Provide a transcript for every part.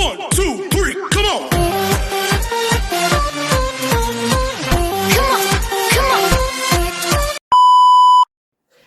One, two, three, come on!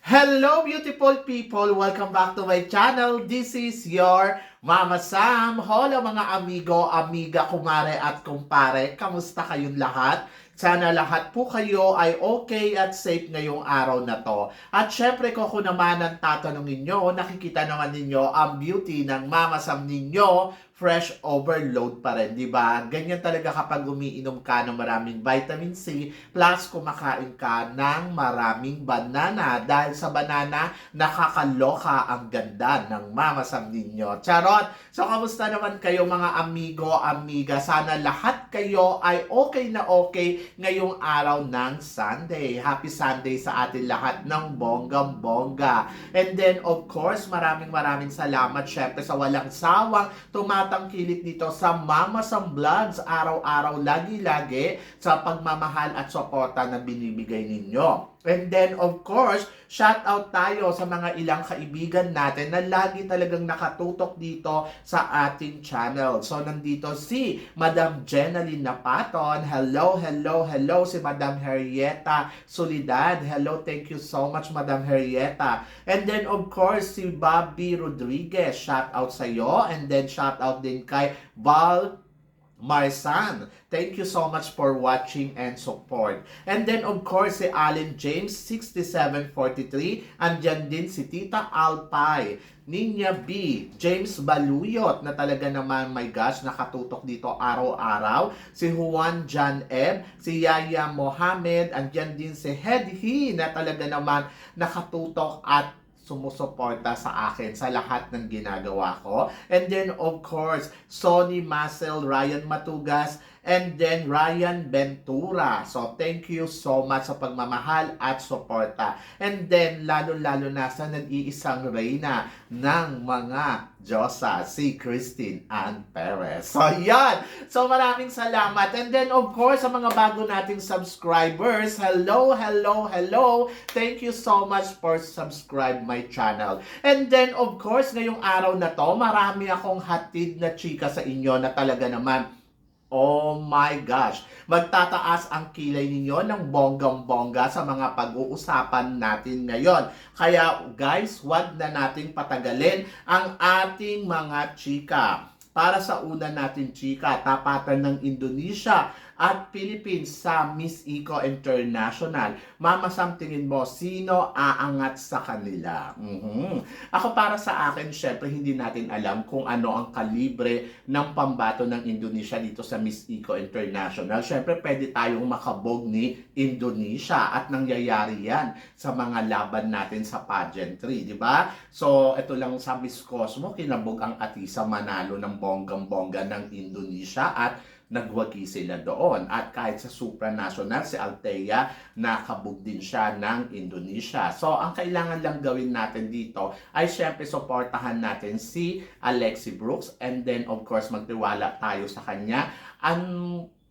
Hello beautiful people! Welcome back to my channel. This is your Mama Sam. Hola mga amigo, amiga, kumare at kumpare. Kamusta kayong lahat? Sana lahat po kayo ay okay at safe ngayong araw na to. At syempre kung ako naman ang tatanungin nyo, nakikita naman ninyo ang beauty ng Mama Sam ninyo, fresh overload pa rin, di ba? Ganyan talaga kapag umiinom ka ng maraming vitamin C plus kumakain ka ng maraming banana dahil sa banana nakakaloka ang ganda ng Mama Sam ninyo. Charot! So, kamusta naman kayo mga amigo, amiga? Sana lahat kayo ay okay na okay ngayong araw ng Sunday. Happy Sunday sa atin lahat ng bonggang-bongga. And then, of course, maraming maraming salamat syempre sa walang sawang tumatangkilik dito sa Mama Sam Vlogs araw-araw, lagi-lagi sa pagmamahal at suporta na binibigay ninyo. And then, of course, shout out tayo sa mga ilang kaibigan natin na lagi talagang nakatutok dito sa ating channel. So, nandito si Madam Jenaline Napaton. Hello, hello, hello. Si Madam Henrietta Solidad. Hello, thank you so much, Madam Henrietta. And then, of course, si Bobby Rodriguez. Shout out sa iyo. And then, shout out din kay Val Marsan. Thank you so much for watching and support. And then, of course, si Allen James, 6743. Andyan din si Tita Alpay. Ninya B, James Baluyot na talaga naman, my gosh, nakatutok dito araw-araw. Si Juan John Eb, si Yaya Mohamed, andyan din si Hedhi na talaga naman nakatutok at sumusuporta sa akin sa lahat ng ginagawa ko. And then, of course, Sonny Marcel, Ryan Matugas, and then Ryan Ventura. So, thank you so much sa pagmamahal at suporta. And then, lalo-lalo na sa nag-iisang reyna ng mga Diyosa, si Christine Ann Perez. So, yan! So, maraming salamat. And then, of course, sa mga bago nating subscribers, hello, hello, hello! Thank you so much for subscribe my channel. And then, of course, ngayong araw na to, marami akong hatid na chika sa inyo na talaga naman Oh my gosh! Magtataas ang kilay ninyo ng bonggang-bongga sa mga pag-uusapan natin ngayon. Kaya guys, wag na nating patagalin ang ating mga chika. Para sa una natin chika, tapatan ng Indonesia at Philippines sa Miss Eco International. Mama, Sam, tingin mo, sino aangat sa kanila? Mhm. Ako para sa akin, syempre hindi natin alam kung ano ang kalibre ng pambato ng Indonesia dito sa Miss Eco International. Syempre pwede tayong makabog ni Indonesia at nangyayari yan sa mga laban natin sa pageantry, di ba? So, ito lang sa Miss Cosmo, kinabog ang Atisa Manalo ng bonggang-bongga ng Indonesia at nagwagi sila doon. At kahit sa supranational, si Althea, nakabog din siya ng Indonesia. So, ang kailangan lang gawin natin dito ay syempre supportahan natin si Alexi Brooks and then of course magtiwala tayo sa kanya. Ang,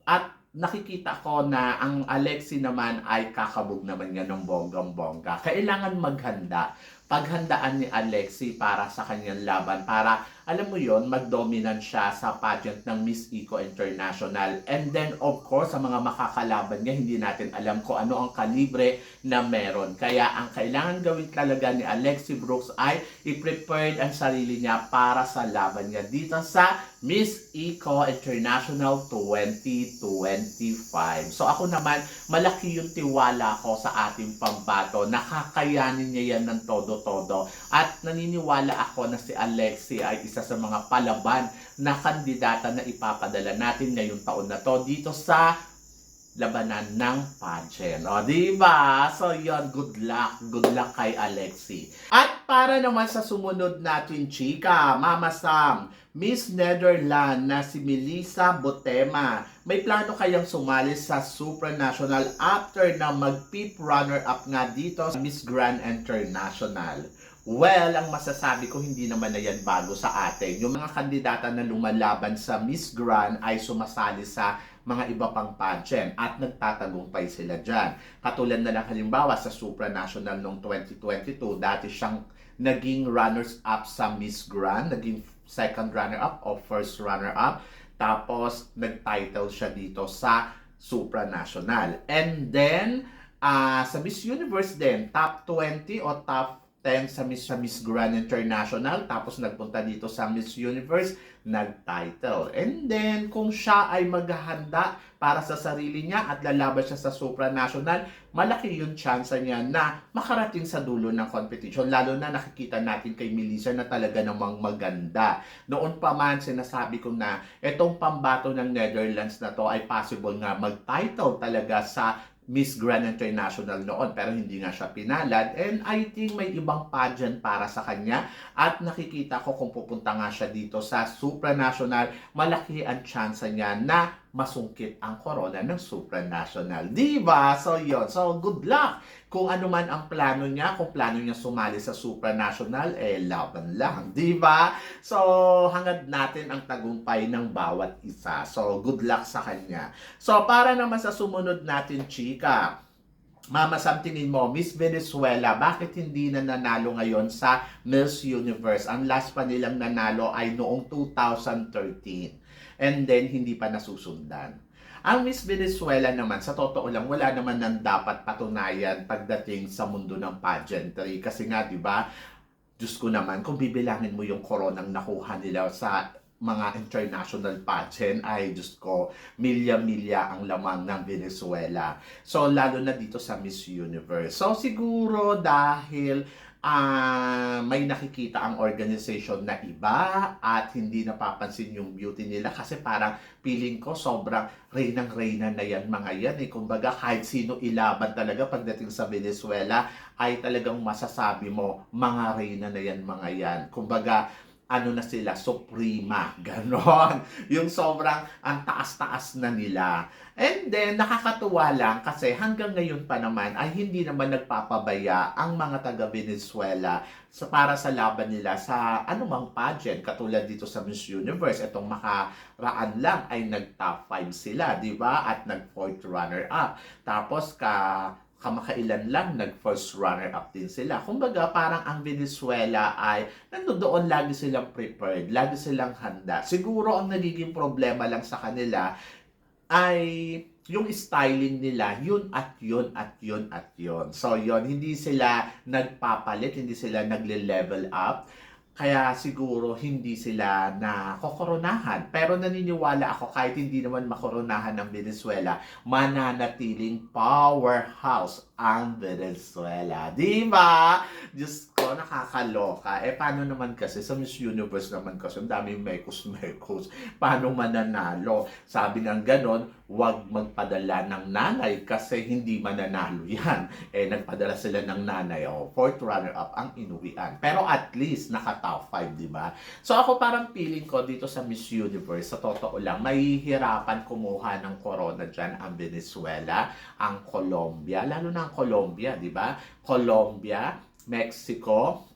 at nakikita ko na ang Alexi naman ay kakabog naman niya ng bonggang-bongga. Kailangan maghanda paghandaan ni Alexi para sa kanyang laban para alam mo yon mag-dominant siya sa pageant ng Miss Eco International. And then of course sa mga makakalaban niya hindi natin alam kung ano ang kalibre na meron. Kaya ang kailangan gawin talaga ni Alexi Brooks ay i-prepared ang sarili niya para sa laban niya dito sa Miss Eco International 2025 so ako naman malaki yung tiwala ko sa ating pambato. Nakakayanin niya yan ng todo-todo. At naniniwala ako na si Alexi ay isa sa mga palaban na kandidata na ipapadala natin ngayong taon na to dito sa labanan ng pageant. O, di ba? So, yon good luck. Good luck kay Alexi. At para naman sa sumunod natin, chika, Mama Sam, Miss Netherland na si Melissa Botema. May plano kayang sumali sa supranational after na mag-peep runner-up nga dito sa Miss Grand International. Well, ang masasabi ko hindi naman na yan bago sa atin. Yung mga kandidata na lumalaban sa Miss Grand ay sumasali sa mga iba pang pageant at nagtatagumpay sila dyan. Katulad na lang halimbawa sa supranational noong 2022, dati siyang naging runners-up sa Miss Grand, naging second runner-up o first runner-up. Tapos, nag-title siya dito sa supranational. And then, ah sa Miss Universe din, top 20 o top 10 sa Miss, sa Miss Grand International. Tapos, nagpunta dito sa Miss Universe, nag-title. And then, kung siya ay maghahanda para sa sarili niya at lalaban siya sa supranational, malaki yung chance niya na makarating sa dulo ng competition. Lalo na nakikita natin kay Melissa na talaga namang maganda. Noon pa man, sinasabi ko na itong pambato ng Netherlands na to ay possible nga mag-title talaga sa Miss Grand International noon pero hindi nga siya pinalad and I think may ibang pageant para sa kanya at nakikita ko kung pupunta nga siya dito sa supranational malaki ang chance niya na masungkit ang corona ng supranational. Di ba? So, yon So, good luck! Kung ano man ang plano niya, kung plano niya sumali sa supranational, eh, laban lang. Di ba? So, hangad natin ang tagumpay ng bawat isa. So, good luck sa kanya. So, para naman sa sumunod natin, chika, Mama, somethingin mo, Miss Venezuela, bakit hindi na nanalo ngayon sa Miss Universe? Ang last pa nilang nanalo ay noong 2013. And then, hindi pa nasusundan. Ang Miss Venezuela naman, sa totoo lang, wala naman nang dapat patunayan pagdating sa mundo ng pageantry. Kasi nga, di ba, Diyos ko naman, kung bibilangin mo yung koronang nakuha nila sa mga international pageant ay, Diyos ko, milya-milya ang lamang ng Venezuela. So, lalo na dito sa Miss Universe. So, siguro dahil ah may nakikita ang organization na iba at hindi napapansin yung beauty nila kasi parang feeling ko sobrang reynang-reyna na yan mga yan. Eh. Kumbaga kahit sino ilaban talaga pagdating sa Venezuela ay talagang masasabi mo mga reyna na yan mga yan. Kumbaga ano na sila, suprema, ganon. Yung sobrang ang taas-taas na nila. And then, nakakatuwa lang kasi hanggang ngayon pa naman ay hindi naman nagpapabaya ang mga taga-Venezuela sa, para sa laban nila sa anumang pageant. Katulad dito sa Miss Universe, itong makaraan lang ay nag-top 5 sila, di ba? At nag-fourth runner-up. Tapos, ka kamakailan lang nag-first runner-up din sila. Kumbaga, parang ang Venezuela ay nandoon lagi silang prepared, lagi silang handa. Siguro ang nagiging problema lang sa kanila ay yung styling nila, yun at yun at yun at yun. So, yun, hindi sila nagpapalit, hindi sila nagle-level up. Kaya siguro hindi sila na kokoronahan. Pero naniniwala ako kahit hindi naman makoronahan ng Venezuela, mananatiling powerhouse ang Venezuela. Di ba? Diyos ko, nakakaloka. Eh, paano naman kasi sa Miss Universe naman kasi, ang daming mekos-mekos. Paano mananalo? Sabi ng ganon, huwag magpadala ng nanay kasi hindi mananalo yan. Eh, nagpadala sila ng nanay. Oh, fourth runner-up ang inuwian. Pero at least, naka-top 5, di ba? So, ako parang feeling ko dito sa Miss Universe, sa totoo lang, mahihirapan kumuha ng corona dyan ang Venezuela, ang Colombia, lalo na ang Colombia, di ba? Colombia, Mexico,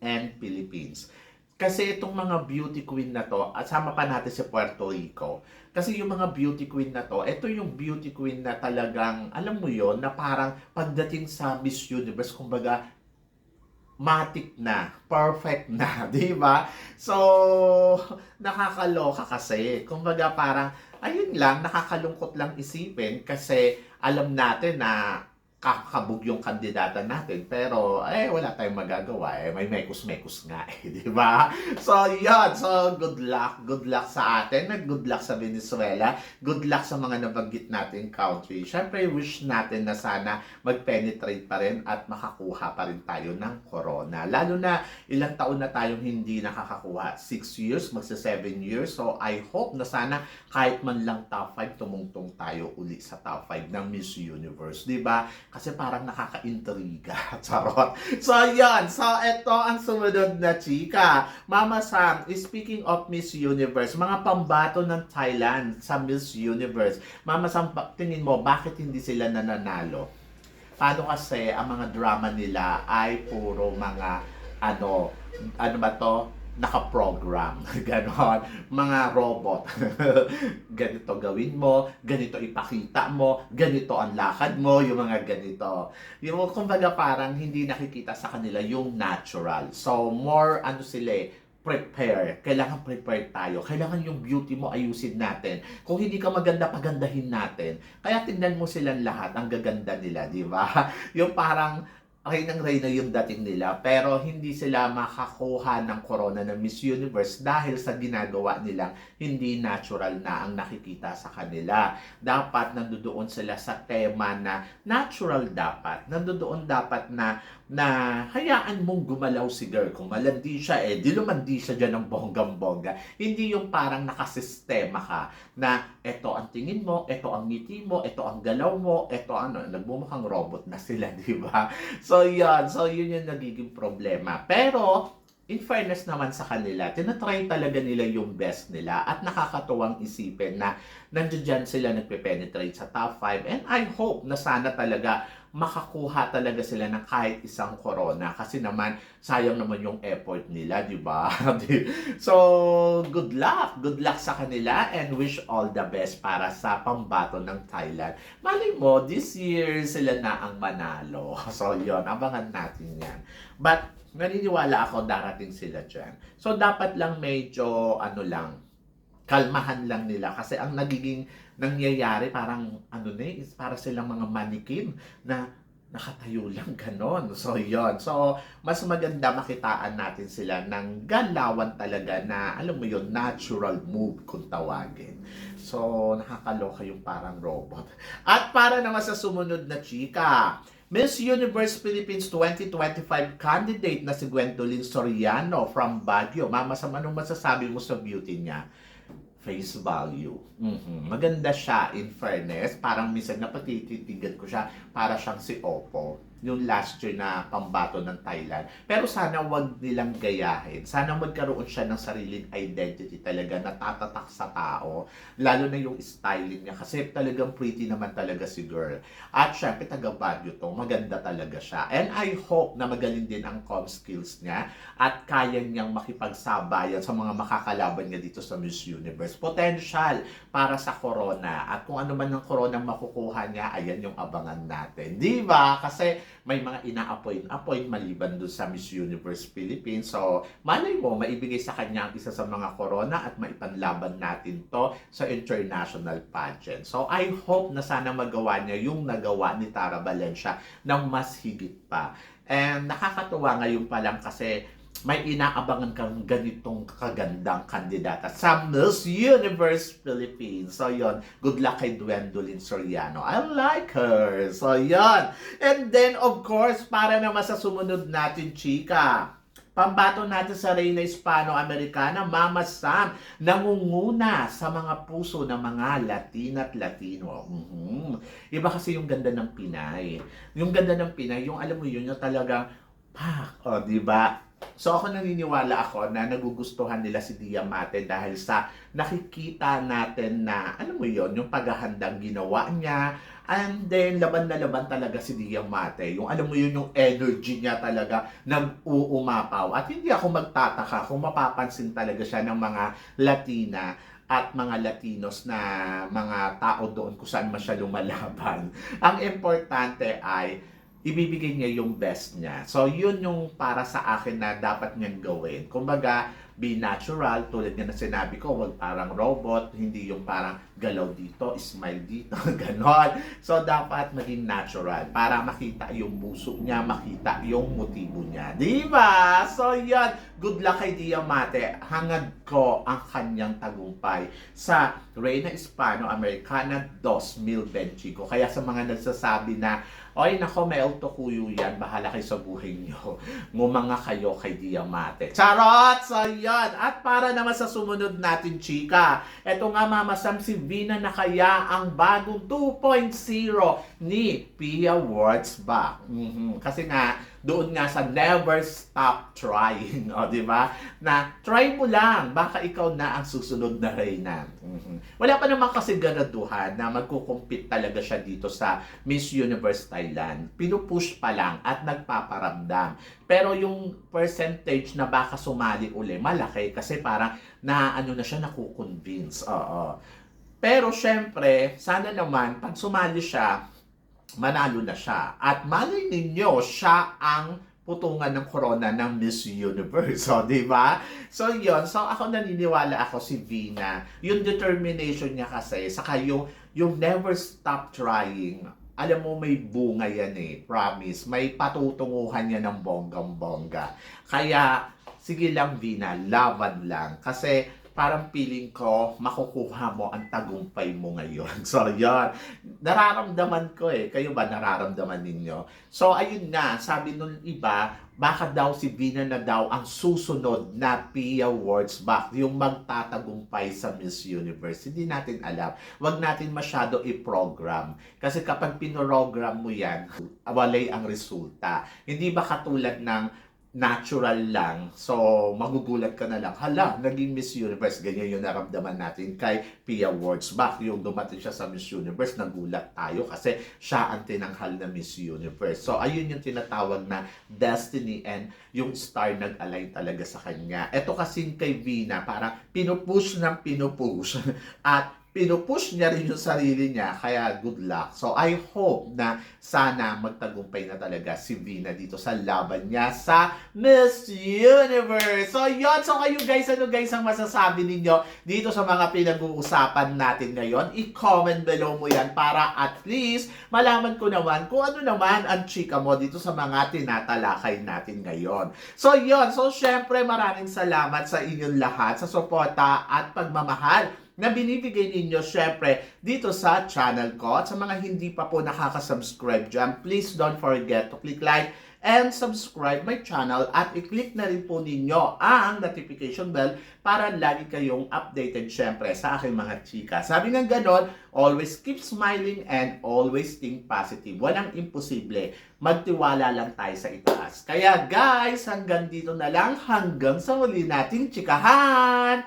and Philippines. Kasi itong mga beauty queen na to, at sama pa natin si Puerto Rico. Kasi yung mga beauty queen na to, ito yung beauty queen na talagang, alam mo yon na parang pagdating sa Miss Universe, kumbaga, matik na, perfect na, di ba? So, nakakaloka kasi. Kumbaga parang, ayun lang, nakakalungkot lang isipin kasi alam natin na kakabog yung kandidata natin. Pero, eh, wala tayong magagawa. Eh, may mekus-mekus nga eh, di ba? So, yun. So, good luck. Good luck sa atin. At good luck sa Venezuela. Good luck sa mga nabanggit natin country. Siyempre, wish natin na sana mag-penetrate pa rin at makakuha pa rin tayo ng corona. Lalo na, ilang taon na tayong hindi nakakakuha. 6 years, magsa 7 years. So, I hope na sana kahit man lang top 5, tumungtong tayo uli sa top 5 ng Miss Universe. Di ba? Kasi parang nakaka-intriga. Charot. So, yan. So, ito ang sumunod na chika. Mama Sam, speaking of Miss Universe, mga pambato ng Thailand sa Miss Universe. Mama Sam, tingin mo, bakit hindi sila nananalo? Paano kasi ang mga drama nila ay puro mga ano, ano ba to? Nakaprogram. Ganon. Mga robot. ganito gawin mo, ganito ipakita mo, ganito ang lakad mo, yung mga ganito. Yung kumbaga parang hindi nakikita sa kanila yung natural. So, more ano sila eh, prepare. Kailangan prepare tayo. Kailangan yung beauty mo ayusin natin. Kung hindi ka maganda, pagandahin natin. Kaya tingnan mo silang lahat, ang gaganda nila, di ba? Yung parang Reynang Reyna yung dating nila, pero hindi sila makakuha ng corona ng Miss Universe dahil sa ginagawa nilang hindi natural na ang nakikita sa kanila. Dapat nandoon sila sa tema na natural dapat. Nandoon dapat na na hayaan mong gumalaw si girl. Kung malandi siya, eh, di lumandi siya dyan ng bonggang-bongga. Hindi yung parang nakasistema ka na eto ang tingin mo, eto ang ngiti mo, eto ang galaw mo, eto ano, nagmumukhang robot na sila, di ba? So, yan. So, yun yung nagiging problema. Pero, in fairness naman sa kanila, tinatry talaga nila yung best nila at nakakatuwang isipin na nandiyan sila nagpe-penetrate sa top 5 and I hope na sana talaga makakuha talaga sila ng kahit isang corona kasi naman sayang naman yung effort nila, di ba? so, good luck. Good luck sa kanila and wish all the best para sa pambato ng Thailand. Malay mo, this year sila na ang manalo. So, yon abangan natin yan. But, naniniwala ako darating sila dyan. So, dapat lang medyo, ano lang, kalmahan lang nila kasi ang nagiging nangyayari parang ano na eh, is para silang mga manikin na nakatayo lang ganon. So yon So mas maganda makitaan natin sila ng galawan talaga na alam mo yon natural move kung tawagin. So nakakaloka yung parang robot. At para naman sa sumunod na chika, Miss Universe Philippines 2025 candidate na si Gwendolyn Soriano from Baguio. Mama, sa anong masasabi mo sa beauty niya? Face value. Mhm. Maganda siya in fairness. Parang minsan napatititigan ko siya para siyang si Oppo. Yung last year na pambato ng Thailand. Pero sana wag nilang gayahin. Sana magkaroon siya ng sariling identity talaga na tatatak sa tao. Lalo na yung styling niya. Kasi talagang pretty naman talaga si girl. At syempre taga Baguio to. Maganda talaga siya. And I hope na magaling din ang com skills niya. At kaya niyang makipagsabayan sa mga makakalaban niya dito sa Miss Universe. Potential para sa corona. At kung ano man ng corona makukuha niya, ayan yung abangan natin. Di ba? Kasi may mga ina-appoint-appoint maliban doon sa Miss Universe Philippines. So, malay mo, maibigay sa kanya ang isa sa mga corona at maipanlaban natin to sa international pageant. So, I hope na sana magawa niya yung nagawa ni Tara Valencia ng mas higit pa. And nakakatuwa ngayon pa lang kasi may inaabangan kang ganitong kagandang kandidata sa Miss Universe Philippines. So, yon Good luck kay Gwendolyn Soriano. I like her. So, yon And then, of course, para naman sa sumunod natin, chika, Pambato natin sa Reyna Hispano-Americana, Mama Sam, nangunguna sa mga puso ng mga Latina at Latino. Mhm. Iba kasi yung ganda ng Pinay. Yung ganda ng Pinay, yung alam mo yun, yung talagang, pak, o, di ba? So ako naniniwala ako na nagugustuhan nila si Diamante dahil sa nakikita natin na, alam mo yon yung paghahandang ginawa niya, and then laban na laban talaga si Diamante. Yung alam mo yun, yung energy niya talaga nag-uumapaw. At hindi ako magtataka kung mapapansin talaga siya ng mga Latina at mga Latinos na mga tao doon kung saan man siya lumalaban. Ang importante ay ibibigay niya yung best niya. So, yun yung para sa akin na dapat niyang gawin. Kumbaga, be natural, tulad nga na sinabi ko, wag parang robot, hindi yung parang galaw dito, smile dito, ganon. So, dapat maging natural para makita yung buso niya, makita yung motibo niya. Di ba? So, yan. Good luck kay Diamante. Hangad ko ang kanyang tagumpay sa Reina Hispano-Americana 2025. Kaya sa mga nagsasabi na, Oy, nako, may autokuyo yan. Bahala kayo sa buhay niyo. Ngumanga kayo kay Diamante. Charot! So, yan. At para naman sa sumunod natin, chika. Ito nga, Mama Sam, si Vina na kaya ang bagong 2.0 ni Pia Words Back. Mhm. Kasi nga, doon nga sa never stop trying, o di ba? Na try mo lang, baka ikaw na ang susunod na reyna. Mhm. Wala pa naman kasi ganaduhan na magkukumpit talaga siya dito sa Miss Universe Thailand. Pinupush pa lang at nagpaparamdam. Pero yung percentage na baka sumali uli, malaki kasi parang na ano na siya, nakukonvince. Oo. Pero syempre, sana naman, pag sumali siya, manalo na siya. At malay ninyo, siya ang putungan ng corona ng Miss Universe. So, di ba? So, yon So, ako naniniwala ako si Vina. Yung determination niya kasi, saka yung, yung never stop trying, alam mo, may bunga yan eh. Promise. May patutunguhan yan ng bonggang-bongga. Kaya, sige lang, Vina. Laban lang. Kasi, parang feeling ko, makukuha mo ang tagumpay mo ngayon. So, yon Nararamdaman ko eh. Kayo ba nararamdaman ninyo? So, ayun nga. Sabi nung iba, baka daw si Vina na daw ang susunod na Pia Awards back, yung magtatagumpay sa Miss Universe. Hindi natin alam. Huwag natin masyado i-program. Kasi kapag pinorogram mo yan, walay ang resulta. Hindi ba katulad ng natural lang. So, magugulat ka na lang. Hala, naging Miss Universe. Ganyan yung naramdaman natin kay Pia Awards back. Yung dumating siya sa Miss Universe, nagulat tayo kasi siya ang tinanghal na Miss Universe. So, ayun yung tinatawag na destiny and yung star nag-align talaga sa kanya. Ito kasing kay Vina, parang pinupush ng pinupush. At pinupush niya rin yung sarili niya, kaya good luck. So, I hope na sana magtagumpay na talaga si Vina dito sa laban niya sa Miss Universe. So, yun. So, kayo guys, ano guys ang masasabi ninyo dito sa mga pinag-uusapan natin ngayon? I-comment below mo yan para at least malaman ko naman kung ano naman ang chika mo dito sa mga tinatalakay natin ngayon. So, yun. So, syempre, maraming salamat sa inyong lahat sa suporta at pagmamahal na binibigay ninyo syempre dito sa channel ko. At sa mga hindi pa po nakaka-subscribe dyan, please don't forget to click like and subscribe my channel at i-click na rin po ninyo ang notification bell para lagi kayong updated syempre sa aking mga chika. Sabi ng ganon, always keep smiling and always think positive. Walang imposible. Magtiwala lang tayo sa itaas. Kaya guys, hanggang dito na lang. Hanggang sa muli nating chikahan.